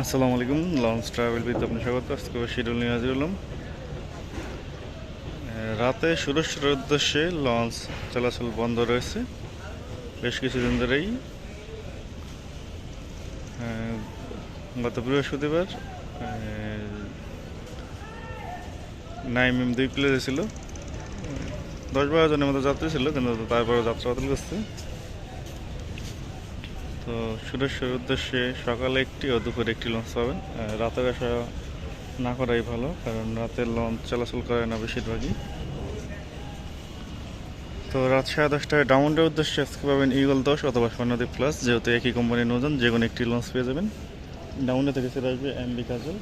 আসসালামু আলাইকুম launch travel বিথ আপনার স্বাগত। আজকে শিডিউল নিয়ে হাজির হলাম। রাতে সুরেশ্বরের উদ্দেশ্যে লঞ্চ চলাচল বন্ধ রয়েছে। বেশ কিছুদিন ধরেই। গত বৃহস্পতিবার নাইমিম দুই প্লেসে ছিল। দশ বারো জনের মতো যাত্রী ছিল, কিন্তু তারপরে যাত্রা বাতিল করছে। তো সুরেশ্বরের উদ্দেশ্যে সকালে একটি ও দুপুরে একটি লঞ্চ পাবেন। রাতের আসা না করাই ভালো, কারণ রাতের লঞ্চ চলাচল করে না বেশিরভাগই। তো রাত সাড়ে দশটায় ডাউনডের উদ্দেশ্যে আজকে পাবেন ইগল দশ অথবা স্বর্ণদ্বীপ প্লাস যেহেতু একই কোম্পানির নজন, যে কোনো একটি লঞ্চ পেয়ে যাবেন। ডাউনডে থেকে ছেড়ে আসবে এমবি কাজল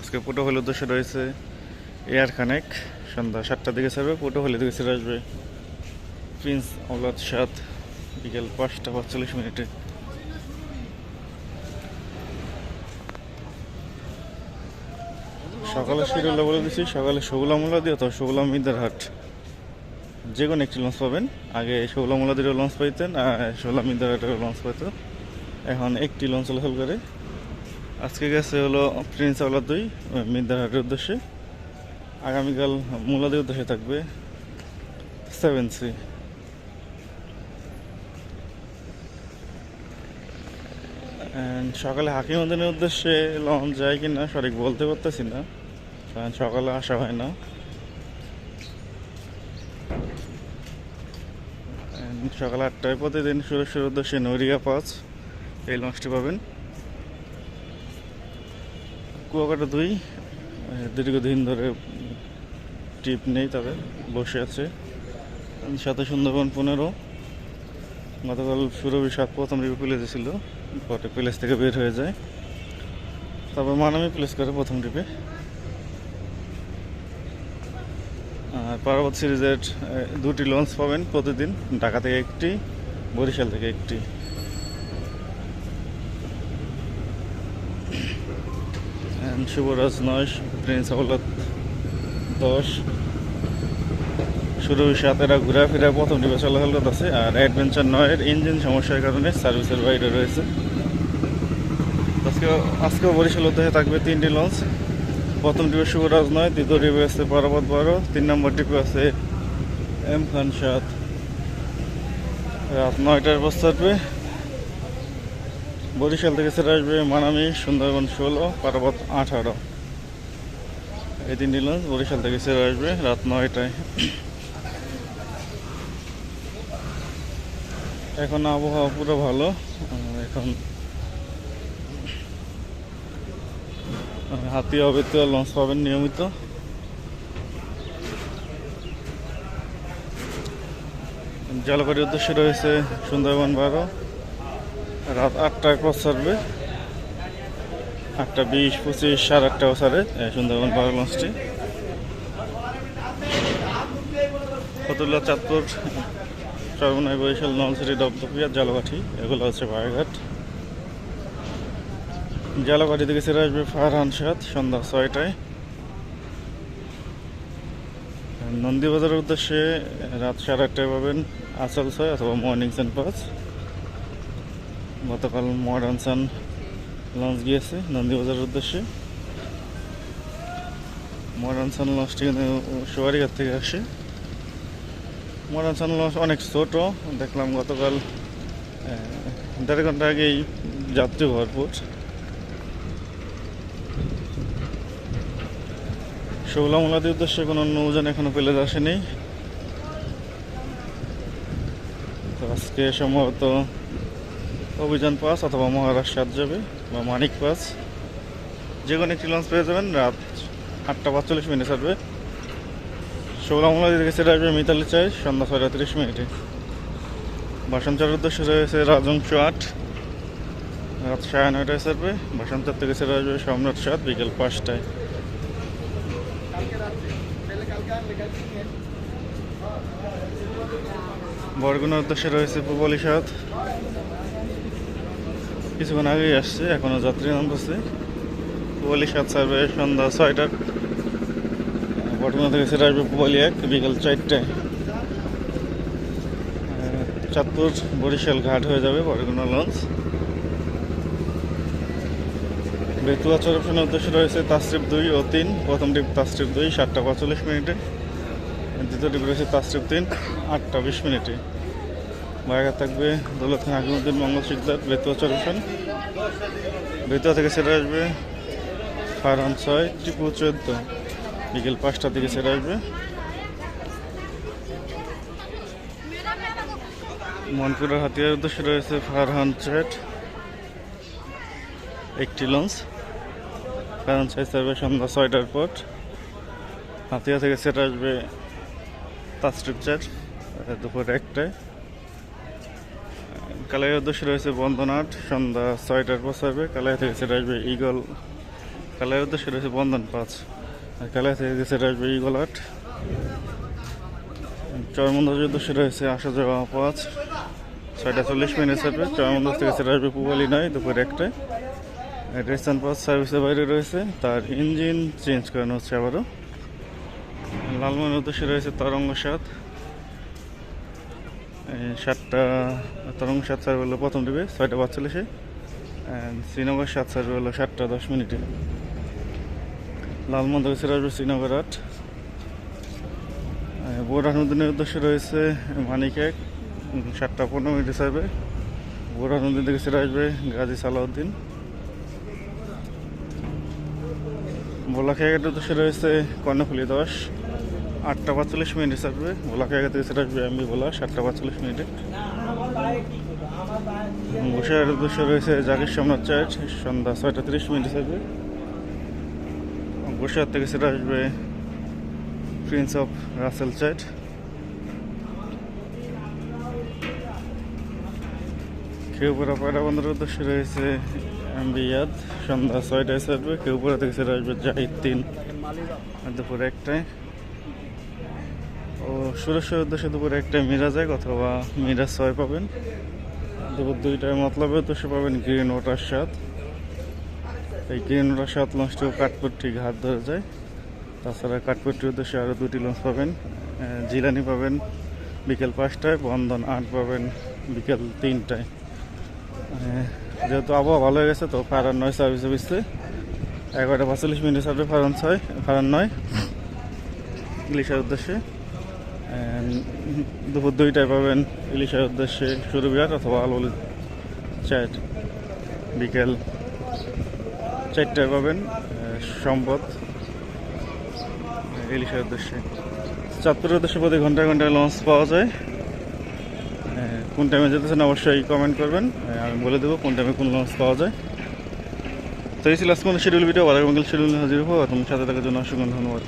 আজকে পুটো হলের উদ্দেশ্যে রয়েছে এয়ার কানেক সন্ধ্যা সাতটার দিকে ছাড়বে পুটো হলে থেকে ছেড়ে আসবে প্রিন্স অলাদ সাত বিকেল পাঁচটা পাঁচচল্লিশ মিনিটে। সকালে শিডিউলটা বলে দিচ্ছি সকালে শগুলা মোলা দিয়ে অথবা শগুলা মিদার হাট। যে কোনো একটি লঞ্চ পাবেন। আগে শগুলা মোলা দিয়ে লঞ্চ পাইতেন, আর শগুলা মিদার হাটের লঞ্চ পাইতো। এখন একটি লঞ্চ চলাচল করে। আজকে গেছে হলো প্রিন্স আওলা দুই মিদার হাটের উদ্দেশ্যে। আগামীকাল মোলাদের উদ্দেশ্যে থাকবে সেভেন সি সকালে হাকিমুদ্দিনের উদ্দেশ্যে লঞ্চ যায় কি না সঠিক বলতে পারতেছি না। কারণ সকালে আসা হয় না। সকাল আটটায় প্রতিদিন সুরেশ্বর উদ্দেশ্যে নরিয়া পাঁচ। এই লঞ্চটি পাবেন। কুয়াকাটা দুই। দীর্ঘদিন ধরে টিপ নেই তাদের বসে আছে। সাথে সুন্দরবন পনেরো। গতকাল সুরভি সাত প্রথম রিভিউ প্লেসে ছিল পরে প্লেস থেকে বের হয়ে যায়। তারপর মানামি প্লেস করে প্রথম ট্রিপে আর পার্বত সিরিজের দুটি লঞ্চ পাবেন প্রতিদিন, ঢাকা থেকে একটি, বরিশাল থেকে একটি। শুভরাজ নয়, প্রিন্স আওলাদ দশ। শুরু সাতেরা ঘোরাফেরা প্রথম ডিবে চলাচল করতেছে আর অ্যাডভেঞ্চার নয়ের ইঞ্জিন সমস্যার কারণে সার্ভিসের বাইরে রয়েছে। আজকে আজকেও বরিশাল উদ্দেশ্যে থাকবে তিনটি লঞ্চ প্রথম ডিবে শুভরাজ নয় দ্বিতীয় ডিবে আছে পারাবত বারো, তিন নম্বর ডিবে আছে এম খান সাত। রাত নয়টার বস থাকবে। বরিশাল থেকে ছেড়ে আসবে মানামি, সুন্দরবন ষোলো পারাবত আঠারো। এই তিনটি লঞ্চ বরিশাল থেকে ছেড়ে আসবে রাত নয়টায়। এখন আবহাওয়া পুরো ভালো। এখন হাতি অবৈত্য লঞ্চ পাবেন নিয়মিত। জলপাইয়ের উদ্দেশ্যে রয়েছে সুন্দরবন বারো। রাত আটটায় পথ ছাড়বে। আটটা বিশ, পঁচিশ, সাড়ে আটটাও ছাড়ে সুন্দরবন বারো লঞ্চটি ফতুল্লা চাঁদপুর সর্বনয় বরিশাল, নলসিটি দপদপিয়া জালকাঠি এগুলো হচ্ছে বায়োঘাট জালকাঠি থেকে ছেড়ে আসবে ফারহান সাত সন্ধ্যা ছয়টায়। নন্দীবাজারের উদ্দেশ্যে রাত সাড়ে আটটায় পাবেন আসাল ছয় অথবা মর্নিং সান পাঁচ। গতকাল মডার্ন সান লঞ্চ গিয়েছে নন্দীবাজারের উদ্দেশ্যে। মডার্ন সান লঞ্চটি কিন্তু সোয়ারিঘাট থেকে আসে। মডার্ন সান লঞ্চ অনেক ছোট। দেখলাম গতকাল দেড় ঘণ্টা আগেই যাত্রী ভরপুর। শৌলা মোলাদের উদ্দেশ্যে কোনো নৌযান এখনও পেলে আসেনি। তো আজকে সম্ভবত অভিযান পাস অথবা মহারাষ্ট্র যাবে বা মানিক পাস। যে কোনো একটি লঞ্চ পেয়ে যাবেন, রাত আটটা পাঁচচল্লিশ মিনিট ছাড়বে। ষোলো মোলা দিকে সেটা আসবে মিতালি চাই, সন্ধ্যা ছয়টা তিরিশ মিনিটে বাসন্তার উদ্দেশ্যে রয়েছে রাজংশ আট। রাত সাড়ে নয়টায় ছাড়বে বাসন্তার থেকে সেটা আসবে সম্রাট সাত, বিকেল পাঁচটায়। বরগুনার উদ্দেশ্যে রয়েছে পুবলি সাত। কিছুক্ষণ আগেই আসছে, এখনও যাত্রী নামতেছে। পুবলি সাত ছাড়বে সন্ধ্যা ছয়টার বর্তমান থেকে সেটা আসবে পুবালি এক বিকাল চারটায়। চাঁদপুর বরিশাল ঘাট হয়ে যাবে, বরগুনা লঞ্চ। বেতুয়া চরপশনের উদ্দেশ্যে রয়েছে তাস্ট্রিপ দুই ও তিন। প্রথম ট্রিপ তাস্ট্রিপ দুই, সাতটা পঁয়তাল্লিশ মিনিটে। দ্বিতীয় ট্রিপ রয়েছে তাস্ট্রিপ তিন, আটটা বিশ মিনিটে। বাইরে থাকবে দৌলত খান হাকিমুদ্দিন, মঙ্গল শিকদার বেতুয়া চরপশন বেতুয়া থেকে সেটা আসবে ফারহান ছয়, টিপু চোদ্দ। বিকেল পাঁচটা থেকে সেরে আসবে। মনপুরের হাতিয়ার উদ্দেশ্যে রয়েছে ফারহান চেট একটি লঞ্চ। ফারহান ছয় সার্ভে সন্ধ্যা ছয়টার পর। হাতিয়া থেকে সেটা আসবে তাস্ট্রিপ চার দুপুর একটায়। কালাইয়ের উদ্দেশ্যে রয়েছে বন্দনাট, সন্ধ্যা ছয়টার পর সার্ভে কালাই থেকে সেটা আসবে ইগল কালাইয়ের উদ্দেশ্যে রয়েছে বন্ধন পাঁচ। আর কালাই থেকে সেটা আসবে ইগল আট চরমন্দাজের উদ্দেশ্যে রয়েছে আসা যাওয়া পাঁচ ছয়টা চল্লিশ মিনিট সার্ভে চরমন্দাজ থেকে সেটা আসবে পুবালি নয়, দুপুর একটায়। রেস্টান পাস সার্ভিসের বাইরে রয়েছে। তার ইঞ্জিন চেঞ্জ করানো হচ্ছে আবারও। লালমনের উদ্দেশ্যে রয়েছে তরঙ্গ সাত। সাতটা, তরঙ্গ সাত সার্ভে হলো প্রথম ডিবে, ছয়টা পাঁচচল্লিশে শ্রীনগর সাত সার্ভে হলো সাতটা দশ মিনিটে। লালমন থেকে সেটা আসবে শ্রীনগর আট বোরানুদ্দিনের উদ্দেশ্যে রয়েছে মানিক এক সাতটা পনেরো মিনিট সার্ভে বোরানুদ্দিন থেকে সেটা আসবে গাজী সালাউদ্দিন। ভোলা খেয়াঘাটের উদ্দেশ্যে রয়েছে কর্ণফুলি দশ, আটটা পাঁচচল্লিশ মিনিট হিসাবে। ভোলা খেয়াঘাট থেকে সেটা আসবে এমবি ভোলা, সাতটা পাঁচচল্লিশ মিনিটে। বসিরহাটের উদ্দেশ্যে রয়েছে জাকির সম্রাট চার্চ সন্ধ্যা ছয়টা তিরিশ মিনিট সার্ভে বসিরহাট থেকে সেটা আসবে প্রিন্স অফ রাসেল খেউপুরা পায়রা বন্দরের উদ্দেশ্যে রয়েছে এমবি ইয়াদ সন্ধ্যা ছয়টায় ছাড়বে খেউপুরা থেকে সেটা আসবে জাহিদ তিন। দুপুর একটায়। ও সুরেশ্বরের উদ্দেশ্যে দুপুর একটায় মিরাজ এক অথবা মিরাজ ছয় পাবেন। দুপুর দুইটায় মতলবের উদ্দেশ্যে পাবেন গ্রিন ওয়াটার সাত। এই ওয়াটার সাত লঞ্চটিও কাঠপট্টি ঘাট ধরে যায়। তাছাড়া কাঠপট্টির উদ্দেশ্যে আরও দুটি লঞ্চ পাবেন। জিলানি পাবেন বিকেল পাঁচটায়, বন্ধন আট পাবেন বিকেল তিনটায়। যেহেতু আবহাওয়া ভালো হয়ে গেছে, তো ফারান নয় সার্ভিস বিসছে এগারোটা পাঁচচল্লিশ মিনিট সার্ভে ফারান ছয়, ফারান নয়। ইলিশের উদ্দেশ্যে। দুপুর দুইটায় পাবেন ইলিশের উদ্দেশ্যে সুরবিহার অথবা আলুল চার বিকেল চারটায় পাবেন সম্পদ ইলিশের উদ্দেশ্যে। চাঁদপুরের উদ্দেশ্যে প্রতি ঘন্টায় ঘন্টায় লঞ্চ পাওয়া যায়। কোন টাইমে যেতেছেন অবশ্যই কমেন্ট করবেন। আমি বলে দেবো কোন টাইমে কোন লঞ্চ পাওয়া যায়। তো এই ছিল আজকে শিডিউল ভিডিও আগামীকাল শিডিউল হাজির হব। তোমার সাথে থাকার জন্য অসংখ্য ধন্যবাদ।